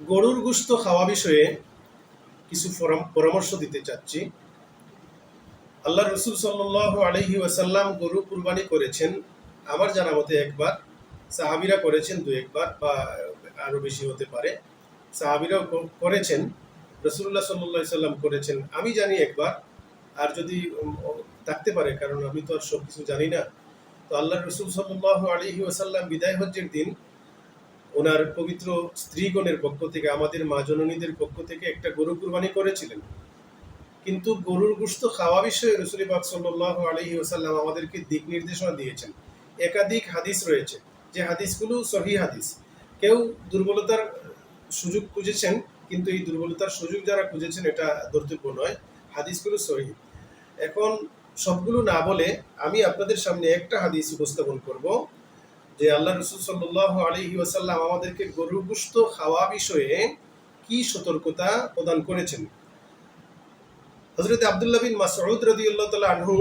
গরুর গুস্ত খাওয়া বিষয়ে কিছু পরামর্শ দিতে চাচ্ছি। আল্লাহ রসুল সাল্লাহ আলহি ওয়াসাল্লাম গরু কুরবানি করেছেন। আমার জানা মতে একবার, সাহাবিরা করেছেন দু একবার বা আরও বেশি হতে পারে। সাহাবিরাও করেছেন, রসুল্লাহ সাল্লাহ সাল্লাম করেছেন। আমি জানি একবার, আর যদি থাকতে পারে, কারণ আমি তো আর সব কিছু জানি না। তো আল্লাহ রসুল সাল্লাহ আলহি ওয়াসাল্লাম বিদায় হজ্জের দিন ওনার পবিত্র স্ত্রীগণের পক্ষ থেকে, আমাদের মা জননীদের পক্ষ থেকে একটা গরু কুরবানি করেছিলেন। কিন্তু গরুর গুস্ত খাওয়া বিষয়ে রসুল পাক সাল্লাহ আলহি ওসাল্লাম আমাদেরকে দিক নির্দেশনা দিয়েছেন। একাধিক হাদিস রয়েছে, যে হাদিসগুলো সহি হাদিস। কেউ দুর্বলতার সুযোগ খুঁজেছেন, কিন্তু এই দুর্বলতার সুযোগ যারা খুঁজেছেন, এটা ধর্তব্য নয়। হাদিসগুলো সহি। এখন সবগুলো না বলে আমি আপনাদের সামনে একটা হাদিস উপস্থাপন করব। যে আল্লাহ রসুল সাল্লাহ আলহি ওয়াসাল্লাম আমাদেরকে গরুর গুস্ত খাওয়া বিষয়ে কি সতর্কতা প্রদান করেছেন? হজরত আবদুল্লাহ বিন মাসউদ রাদিয়াল্লাহু তাআলা আনহু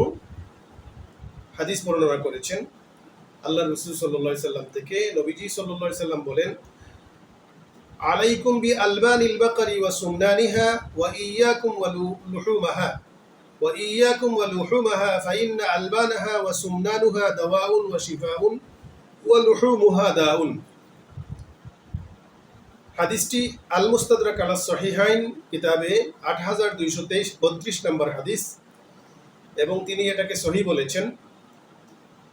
হাদিস বর্ণনা করেছেন। আল্লাহ রসুল সাল্লাল্লাহু সাল্লাম থেকে নবীজি সাল্লাল্লাহু সাল্লাম বলেন, আলাইকুম বি আলবানিল বাকারি ওয়া সুমনানিহা ওয়া ইয়াকুম ওয়া লুহুমাহা, ওয়া ইয়াকুম ওয়া লুহুমাহা, ফাইন্না আলবানাহা ওয়া সুমনানুহা দাওয়াউন ওয়া শিফাউন। ওয়া লুহুমুহা দাউন। হাদিসটি আল মুস্তাদরাক আলা সহিহাইন, কিতাবে আট হাজার দুইশো তেইশ, বত্রিশ নম্বর হাদিস, এবং তিনি এটাকে সহি বলেছেন,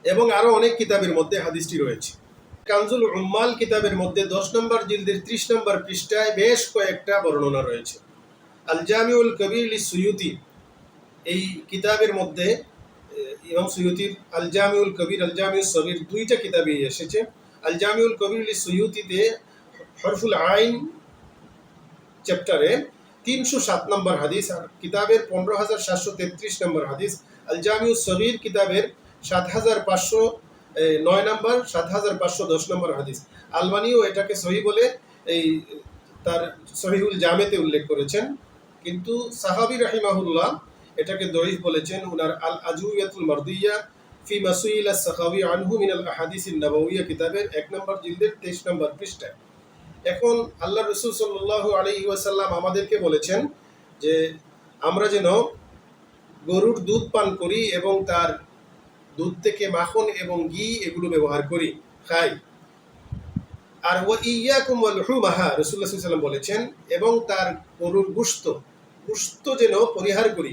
এবং আরও অনেক কিতাবের মধ্যে হাদিসটি রয়েছে। কানজুল উম্মাল কিতাবের মধ্যে দশ নম্বর জিলদের ত্রিশ নম্বর পৃষ্ঠায় বেশ কয়েকটা বর্ণনা রয়েছে। আল জামিউল কবির সুয়ুতি এই কিতাবের মধ্যে ইমাম সুয়ুতির আল জামিউল কবির আল জামিউল সবির দুইটা কিতাবেই এসেছে। আল জামিউল কবির লি সুয়ুতিতে হরফুল আইন চ্যাপ্টারে তিনশো সাত নম্বর হাদিস, আর কিতাবের পনেরো হাজার সাতশো তেত্রিশ নম্বর হাদিস আল জামিউ সবির কিতাবের সাত হাজার পাঁচশো নয় নম্বর, সাত হাজার পাঁচশো দশ নম্বর হাদিস। আলবানিও এটাকে সহি বলে এই তার সহিউল জামেতে উল্লেখ করেছেন। কিন্তু সাহাবি রাহিমাহুল্লাহ এটাকে দরিফ বলেছেন উনার আল আজুয়াতুল মারদিয়া ফি মাসুইল সাহাবি আনহু মিনাল আহাদিসিন নবউইয়া কিতাবের এক নম্বর জিলদের তেইশ নম্বর পৃষ্ঠায়। এখন আল্লাহ রসুল সাল্লাহ আলী ওয়াসাল্লাম আমাদেরকে বলেছেন যে আমরা যেন গরুর দুধ পান করি এবং তার দুধ থেকে মাখন এবং ঘি এগুলো ব্যবহার করি। খাই। আর ও ইয়াকুম ওয়াল হুমাহা, রসুল্লাহ সাল্লাম বলেছেন, এবং তার গরুর গুস্ত গুস্ত যেন পরিহার করি।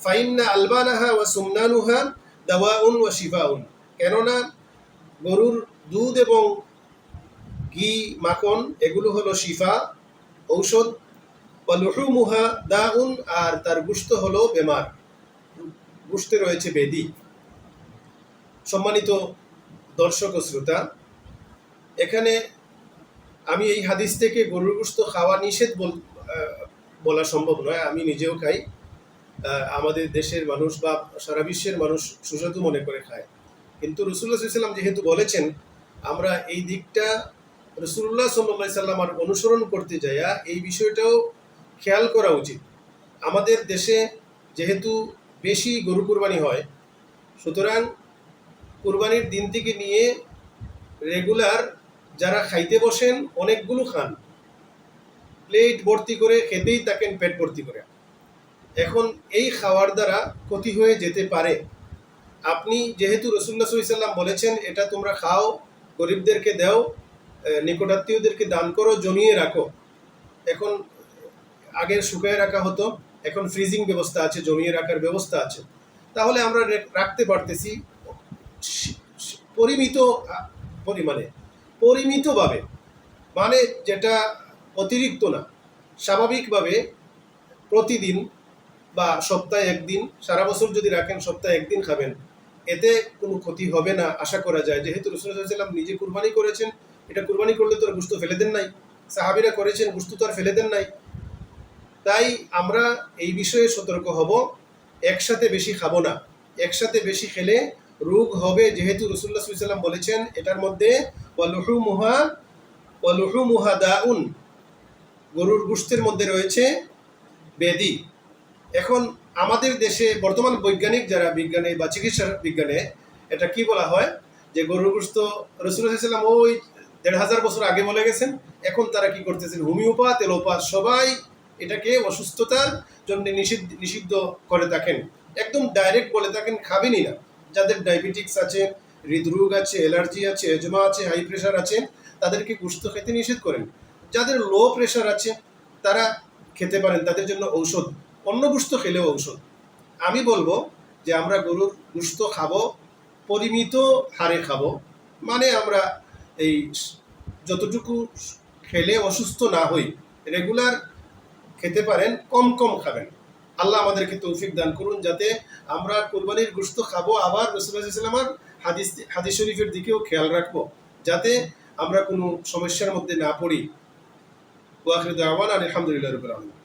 ফাইন্না আলবানাহা ওয়া সুমনানুহা দাওয়াউন ওয়া শিফাউন। কেননা গরুর দুধ এবং ঘি, মাখন, এগুলো হলো শিফা, ঔষধ। মুহা দাউন, আর তার গুস্ত হলো বেমার। গুস্তে রয়েছে বেদি। সম্মানিত দর্শক ও শ্রোতা, এখানে আমি এই হাদিস থেকে গরুর গুস্ত খাওয়া নিষেধ বল- সম্ভব নয়, আমি নিজেও খাই। আমাদের দেশের মানুষ বা সারা বিশ্বের মানুষ সুস্বাদু মনে করে খায়। কিন্তু রসুল্লাহ সাল্লাম যেহেতু বলেছেন, আমরা এই দিকটা রসুল্লাহ সাল্লাহ সাল্লামার অনুসরণ করতে যাইয়া এই বিষয়টাও খেয়াল করা উচিত। আমাদের দেশে যেহেতু বেশি গরু কুরবানি হয়, সুতরাং কুরবানির দিন থেকে নিয়ে রেগুলার যারা খাইতে বসেন, অনেকগুলো খান। প্লেট ভর্তি করে খেতেই থাকেন, পেট ভর্তি করে। এখন এই খাওয়ার দ্বারা ক্ষতি হয়ে যেতে পারে। আপনি যেহেতু রসুল্লাহ সাল্লাম বলেছেন, এটা তোমরা খাও, গরিবদেরকে দাও নিকটাত্মীয়দেরকে দান করো, জমিয়ে রাখো। এখন আগের শুকায় রাখা হতো, এখন ফ্রিজিং ব্যবস্থা আছে, জমিয়ে রাখার ব্যবস্থা আছে। তাহলে আমরা রাখতে পারতেছি পরিমিত পরিমাণে। পরিমিতভাবে মানে যেটা অতিরিক্ত না, স্বাভাবিকভাবে প্রতিদিন বা সপ্তাহে একদিন, সারা বছর যদি রাখেন, সপ্তাহে একদিন খাবেন। এতে কোনো ক্ষতি হবে না, আশা করা যায়। যেহেতু রসুল্লাহাম নিজে কুরবানি করেছেন, এটা কুরবানি করলে তো আর গুস্ত ফেলে দেন নাই। সাহাবিরা করেছেন গুস্ত তো আর ফেলে দেন নাই। তাই আমরা এই বিষয়ে সতর্ক হব, একসাথে বেশি খাব না। একসাথে বেশি খেলে রোগ হবে, যেহেতু রসুল্লাহ সাল্লাম বলেছেন, এটার মধ্যে ওয়ালুহু মুহা মুহা দাউন গরুর গুস্তের মধ্যে রয়েছে বেদি। এখন আমাদের দেশে বর্তমান বৈজ্ঞানিক যারা বিজ্ঞানে বা চিকিৎসা বিজ্ঞানে, এটা কি বলা হয়? যে গরুর গোস্ত রসুল্লাহাম ওই দেড় হাজার বছর আগে বলে গেছেন, এখন তারা কি করতেছেন? হোমিওপাথ এলোপাথ সবাই এটাকে অসুস্থতার জন্য নিষিদ্ধ নিষিদ্ধ করে থাকেন। একদম ডাইরেক্ট বলে থাকেন, খাবেনই না। যাদের ডায়াবেটিক্স আছে, হৃদরোগ আছে অ্যালার্জি আছে, এজমা আছে হাই প্রেশার আছে, তাদেরকে গুস্ত খেতে নিষেধ করেন। যাদের লো প্রেশার আছে, তারা খেতে পারেন, তাদের জন্য ঔষধ। অন্য গুস্ত খেলেও ঔষধ। আমি বলব যে আমরা গরুর গুস্ত খাব, পরিমিত হারে খাব। মানে আমরা এই যতটুকু খেলে অসুস্থ না হই, রেগুলার খেতে পারেন, কম কম খাবেন। আল্লাহ আমাদেরকে তৌফিক দান করুন যাতে আমরা কোরবানির গুস্ত খাব। আবার রসুল্লাহামের হাদিস হাদিস শরীফের দিকেও খেয়াল রাখব, যাতে আমরা কোনো সমস্যার মধ্যে না পড়ি। ওয়াখির দাওয়ান আলহামদুলিল্লাহ রবিল আলম